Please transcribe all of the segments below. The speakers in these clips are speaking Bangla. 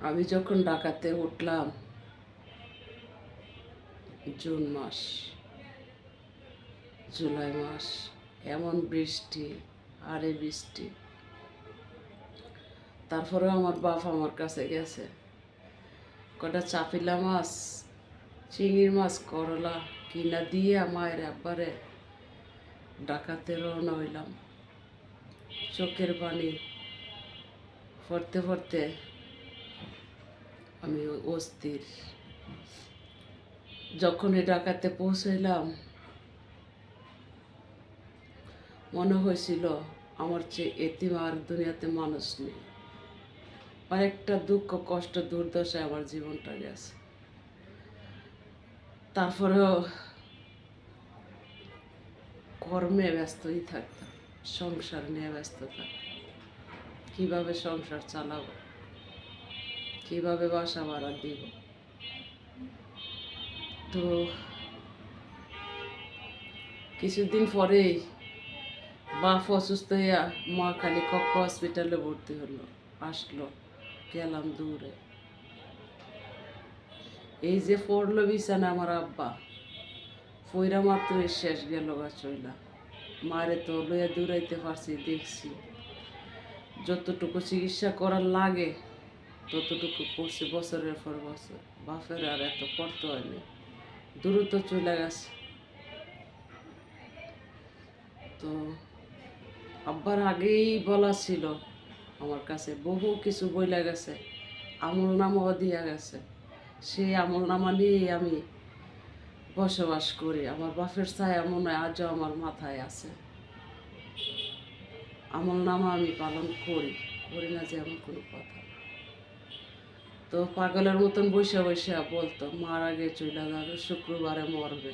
আমি যখন ডাকাতে উঠলাম, জুন মাস, জুলাই মাস, এমন বৃষ্টি, আরে বৃষ্টি। তারপরেও আমার বাপ আমার কাছে গেছে। কটা চাপিলা মাছ, চিংড়ি মাছ, করলা কিনা দিয়ে মায়ের একবারে ডাকাতে রওনা হইলাম চোখের পানি পড়তে পড়তে আমি অস্থির। যখন এই ডাকাতে পৌঁছাইলাম, মনে হয়েছিল আমার চেয়ে এতিম আর দুনিয়াতে মানুষ নেই। অনেকটা দুঃখ, কষ্ট দুর্দশায় আমার জীবনটা গেছে তারপরেও কর্মে ব্যস্তই থাকতাম, সংসার নিয়ে ব্যস্ত থাকতাম। কীভাবে সংসার চালাবো? কীভাবে বাসা ভাড়া দিব? তো কিছুদিন পরেই বাপ অসুস্থ হইয়া মা খালি কক্ষ হসপিটালে ভর্তি হলো, আসলো, গেলাম দূরে। এই যে পড়ল বিছানা আমার আব্বা ফইরা মাত্র শেষ গেল গা চইলা। মারে তো লইয়া দূরাইতে পারছি, দেখছি। যতটুকু চিকিৎসা করার লাগে, ততটুকু করছি বছরের পর বছর। বাপের আর এত করতে হয়নি। দ্রুত চলে গেছে। তো আব্বার আগেই বলা ছিল, আমার কাছে বহু কিছু বইলা গেছে আমল নামাও দিয়া গেছে। সেই আমল নামা নিয়েই আমি বসবাস করি। আমার বাপের ছায়া মনে হয় আজও আমার মাথায় আছে। আমল নামা আমি পালন করি করি না যে এমন কোনো কথা। তো পাগলের মতন বসে বসে বলতো, মার আগে চলে যাবে, শুক্রবারে মরবে।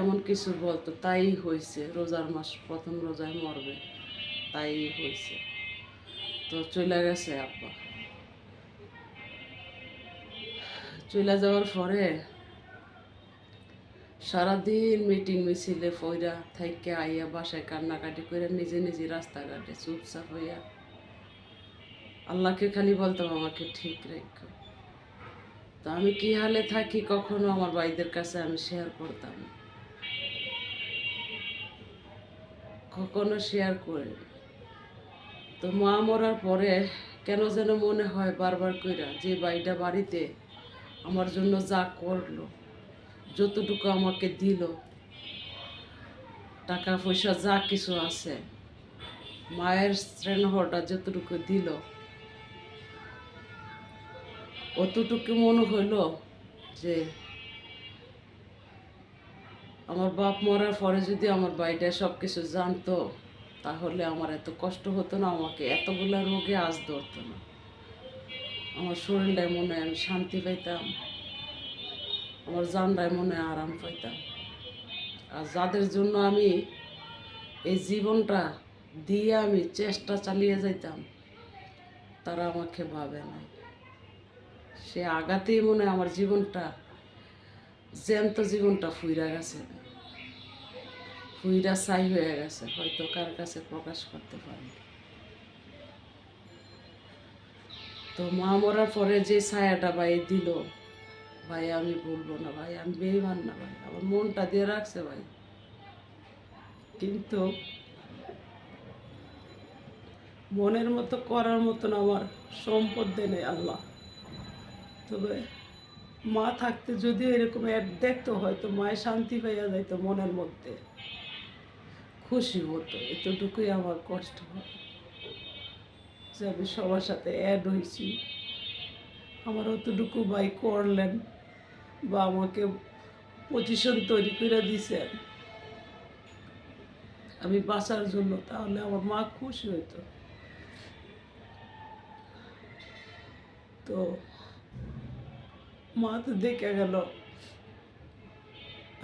এমন কিছু বলতো, তাই হয়েছে রোজার মাস, প্রথম রোজায় মরবে। তাই হয়েছে তো চলে গেছে আব্বা। চলে যাওয়ার পরে সারাদিন মিটিং মিছিলে ফইরা থাইকে আইয়া বাসায় কান্নাকাটি করে নিজে নিজে রাস্তাঘাটে চুপচাপ হইয়া। আল্লাহকে খালি বলতাম, আমাকে ঠিক রেখো তো আমি কি হালে থাকি কখনো আমার ভাইদের কাছে আমি শেয়ার করতাম। কখনো শেয়ার করি তো মা মরার পরে কেন যেন মনে হয় বারবার কইরা, যে বাড়িটা বাড়িতে আমার জন্য যা করল যতটুকু আমাকে দিল টাকা পয়সা যা কিছু আছে, মায়ের স্নেহটা যতটুকু দিল, অতটুকু মনে হইল যে আমার বাপ মরার পরে যদি আমার বাড়িটা সব কিছু জানতো, তাহলে আমার এত কষ্ট হতো না, আমাকে এতগুলো রোগে আজ ধরতো না। আমার শরীরটায় মনে হয় আমি শান্তি পাইতাম। আমার জানটায় মনে আরাম পাইতাম আর যাদের জন্য আমি এই জীবনটা দিয়ে আমি চেষ্টা চালিয়ে যাইতাম, তারা আমাকে ভাবে নাই। সে আগাতেই মনে আমার জীবনটা, জ্যান্ত জীবনটা ফুইরা গেছে। ফুইরা ছাই হয়ে গেছে, হয়তো কার কাছে প্রকাশ করতে পারি। তো মা মরার পরে যে ছায়াটা ভাই দিল ভাই, আমি বলব না ভাই, আমি বেইমান না ভাই, আমার মনটা দিয়ে রাখছে ভাই। কিন্তু মনের মতো করার মতন আমার সম্পদ দেনে আল্লাহ। তবে মা থাকতে যদি এরকম অ্যাড দেখতো, হয়তো মায়ের শান্তি পাইয়া যাইতো মনের মধ্যে। খুশি হতো, এতটুকুই আমার কষ্ট। হয় যে আমি সবার সাথে অ্যাড হয়েছি আমার অতটুকু ভাই করলেন। বা আমাকে পজিশন তৈরি করে দিছেন। আমি বাঁচার জন্য তাহলে আমার মা খুশি হতো তো মা তো দেখে গেল,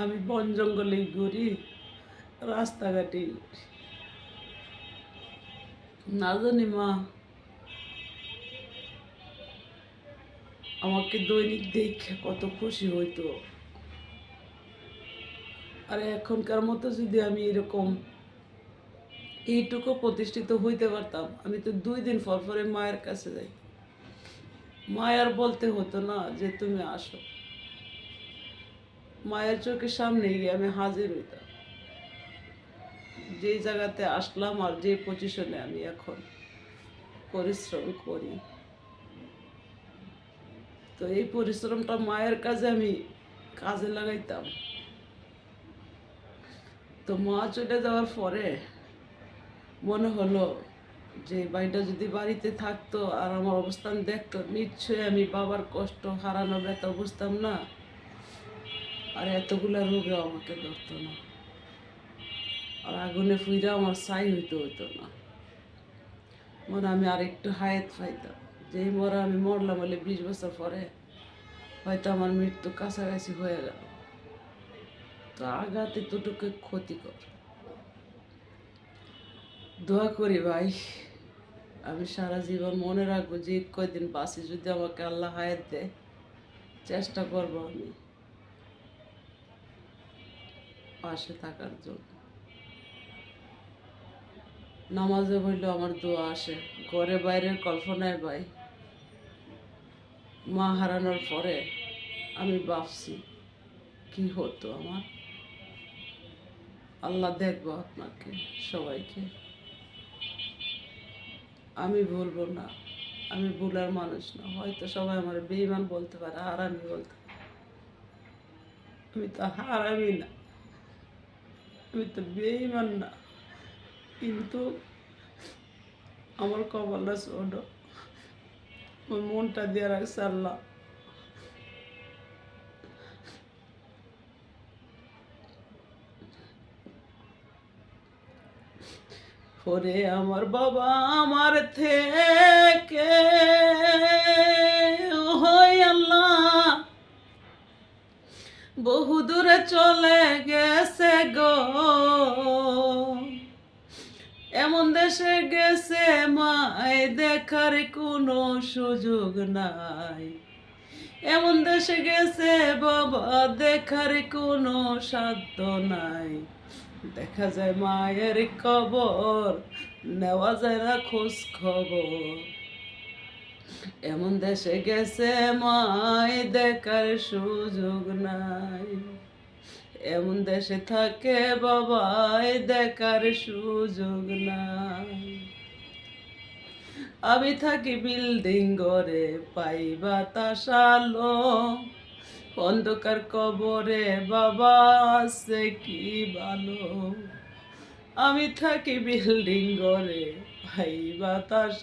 আমি বন জঙ্গলেই ঘুরি রাস্তাঘাটে না জানি মা আমাকে দৈনিক দেখে কত খুশি হইতো। আর এখনকার মতো যদি আমি এরকম এইটুকু প্রতিষ্ঠিত হইতে পারতাম, আমি তো দুই দিন পর পরে মায়ের কাছে যাই। মায়ার বলতে হতো না যে তুমি আসো। মায়ের চোখের সামনে গিয়ে আমি হাজির হইতাম। যে জায়গাতে আসলাম আর যে পজিশনে আমি এখন পরিশ্রম করি। তো এই পরিশ্রমটা মায়ের কাজে আমি কাজে লাগাইতাম। তো মা চলে যাওয়ার পরে মনে হলো যে বাড়িটা যদি বাড়িতে থাকতো আর আমার অবস্থান দেখতো, নিশ্চয়ই আমি বাবার কষ্ট হারানো ব্যথা বুঝতাম না। আর এতগুলা রোগে আমাকে ধরতো না। আর আগুনে ফুইরা আমার সাই হইতে হইতো না। মনে আমি আর একটু হায়াত পাইতাম। যেই মরা আমি মরলাম বলে বিশ বছর পরে হয়তো আমার মৃত্যু কাছাকাছি হয়ে গেল। তো আঘাত এতটুকু ক্ষতিকর। দোয়া করি ভাই, আমি সারা জীবন মনে রাখব যে কয়দিন বাসি যদি আমাকে আল্লাহ হায়াত দেয় চেষ্টা করব আমি পাশে থাকার জন্য। নামাজে বললেও আমার দোয়া আসে, ঘরে বাইরের কল্পনায় ভাই। মা হারানোর পরে আমি ভাবছি, কি হতো আমার? আল্লাহ দেখব আপনাকে, সবাইকে। আমি বলব না, আমি ভুলার মানুষ না। হয়তো সবাই আমার বেইমান বলতে পারে, হারামি বলতে। আমি তো হারামি না, আমি তো বেইমান না। কিন্তু আমার কপালটা ছোট। আমার মনটা দিয়ে রাখছে আল্লাহ। ওরে আমার বাবা, আমার থেকে আল্লাহ বহু দূরে চলে গেছে গো। এমন দেশে গেছে মায়, দেখার কোনো সুযোগ নাই। এমন দেশে গেছে বাবা, দেখার কোনো সাধ্য নাই। দেখা যায় মায়ের কবর, নেওয়া যায় না খোঁজ খবর এমন দেশে গেছে মায়, দেখার সুযোগ নাই। এমন দেশে থাকে বাবাই দেখার সুযোগ নাই। আমি থাকি বিল্ডিং ঘরে, পাই বাতাস অন্ধকার কবরে বাবা আছে কি ভালো? আমি থাকি বিল্ডিং ঘরে, পাই বাতাস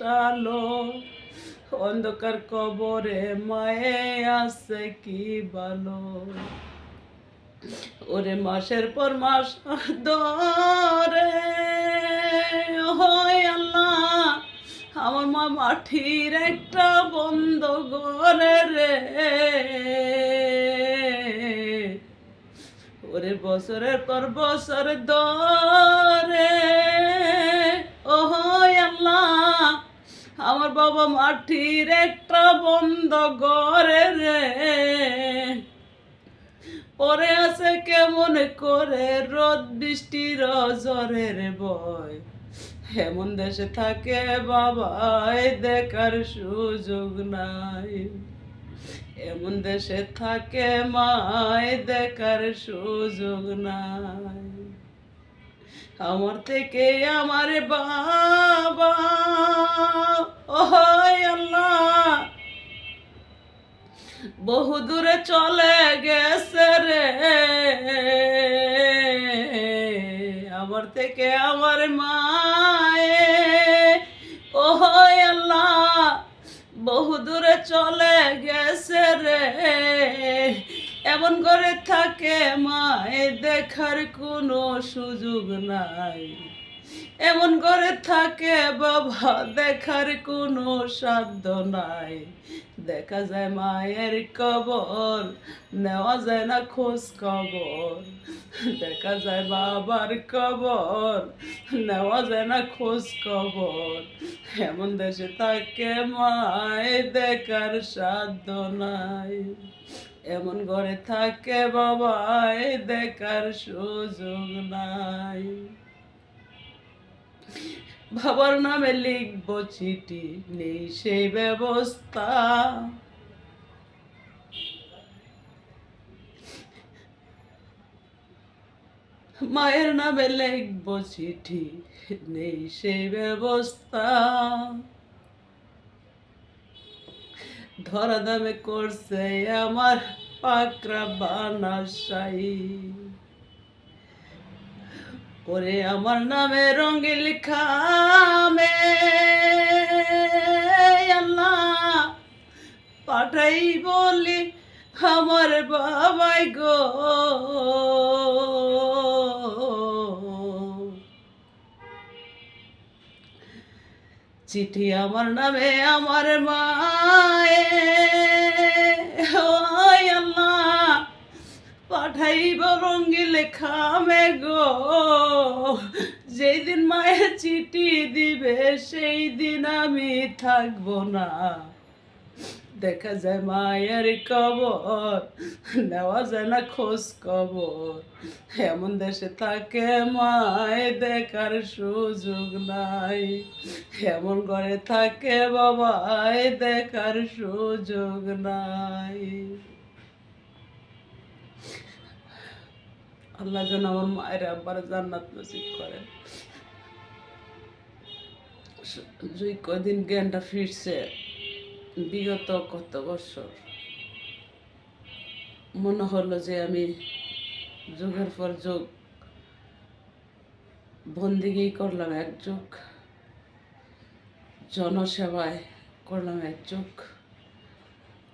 অন্ধকার কবরে মায়ে আছে কি ভালো? ওরে মাসের পর মাস ধরে হয় আল্লাহ, আমার মা মাটির একটা বন্ধ ঘরে রে। ওরে বছরের পর বছর ধরে ও হয় আল্লাহ, আমার বাবা মাটির একটা বন্ধ ঘরে রে। পরে আছে কেমন করে রোদ, বৃষ্টির জ্বরের বয়। এমন দেশে থাকে বাবাই দেখার সুযোগ নাই। এমন দেশে থাকে মায় দেখার সুযোগ নাই। আমার থেকে আমার বাবা ও আল্লাহ। বহু দূরে চলে গেছে মায়ে ও আল্লাহ, বহু দূরে চলে গেছে রে। এমন করে থাকে মায়ে, দেখার কোনো সুযোগ নাই। এমন করে থাকে বাবা, দেখার কোনো সাধ্য নাই দেখা যায় মায়ের কবর, নেওয়া যায় না খোঁজ খবর। দেখা যায় বাবার কবর, নেওয়া যায় না খোঁজ খবর। এমন দেশে থাকে মায়, দেখার সাধ্য নাই এমন ঘরে থাকে বাবাই দেখার সুযোগ নাই। বাবার নামে লিখব চিঠি, নেই সেই ব্যবস্থা। মায়ের নামে লিখব চিঠি, নেই সেই ব্যবস্থা। ধরা দামে করছে আমার পাকরা বানাসাই ওরে আমার নামে রঙিল খামে আল্লাহ পাঠাই বলি আমার বাবাই গো। চিঠি আমার নামে আমার মায়ে পাঠাইব রঙ্গিলে খামে গো যেই দিন মায়ের চিঠি দিবে সেই দিন আমি থাকব না। দেখা যায় মায়ের কবর, নেওয়া যায় না খোঁজ কবর এমন দেশে থাকে মায়, দেখার সুযোগ নাই। এমন ঘরে থাকে বাবাই দেখার সুযোগ নাই। আল্লাহ যেন আমার মায়ের আব্বার জান্নাত নসিব করেন দুই কদিন জ্ঞানটা ফিরছে, বিগত কত বছর, মনে হলো যে আমি যুগের পর যুগ বন্দিগি করলাম এক যুগ, জনসেবায় করলাম এক যুগ,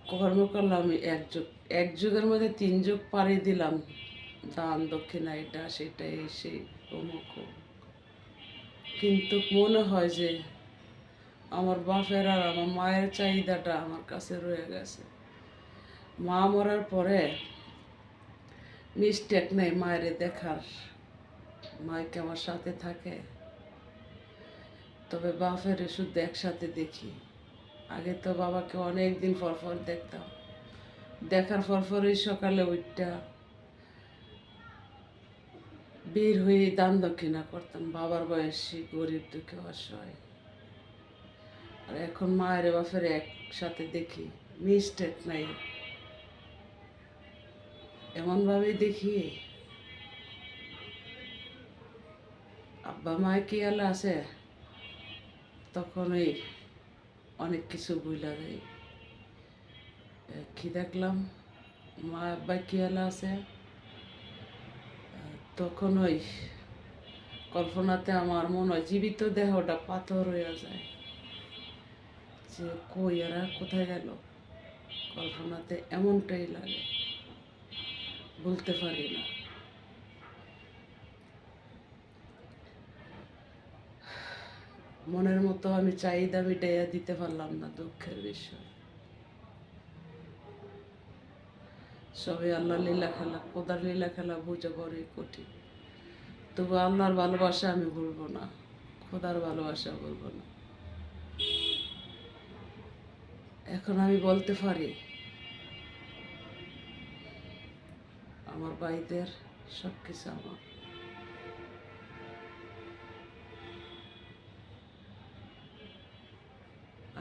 কর্ম করলাম এক যুগ, এক যুগের মধ্যে তিন যুগ পাড়ি দিলাম। দান দক্ষিণা, এটা সেটা এসে অমুক। কিন্তু মনে হয় যে আমার বাপের আর আমার মায়ের চাহিদাটা আমার কাছে রয়ে গেছে। মা মরার পরে মিস্টেক নেই মায়ের দেখার। মাইকে আমার সাথে থাকে? তবে বাপের শুধু একসাথে দেখি। আগে তো বাবাকে অনেক দিন পর পর দেখতাম। দেখার পর পরই সকালে উঠটা বের হয়ে দান দক্ষিণা করতাম। বাবার বয়সী গরিব দুঃখে অসহায়। আর এখন মায়ের বাপের একসাথে দেখি মিস্টেক নাই। এমনভাবে দেখি আব্বা মায় কি আলা আছে? তখন ওই অনেক কিছু বুঝলা যায় কি দেখলাম? মা আব্বা কি আলা আছে? তখন ওই কল্পনাতে আমার মনে হয় জীবিত দেহটা পাথর হয়ে যায়। যে কই এরা কোথায় গেল? কল্পনাতে এমনটাই লাগে। বলতে পারি না। মনের মতো আমি চাহিদা মিটাইয়া দিতে পারলাম না দুঃখের বিষয়। সবে আল্লাহ লীলা খেলা কোদার লীলা খেলা বুঝে বড়ই কঠিন। তবু আল্লাহর ভালোবাসা আমি বলব না, খোদার ভালোবাসা বলব না। এখন আমি বলতে পারি, আমার ভাইদের সব কিছু আমার।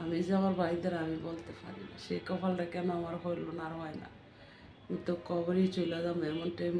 আমি যে আমার ভাইদের আমি বলতে পারি না, সেই কপালটা কেন আমার হইল না আর হয় না? তো কবরে চলে যাব এমন টাইম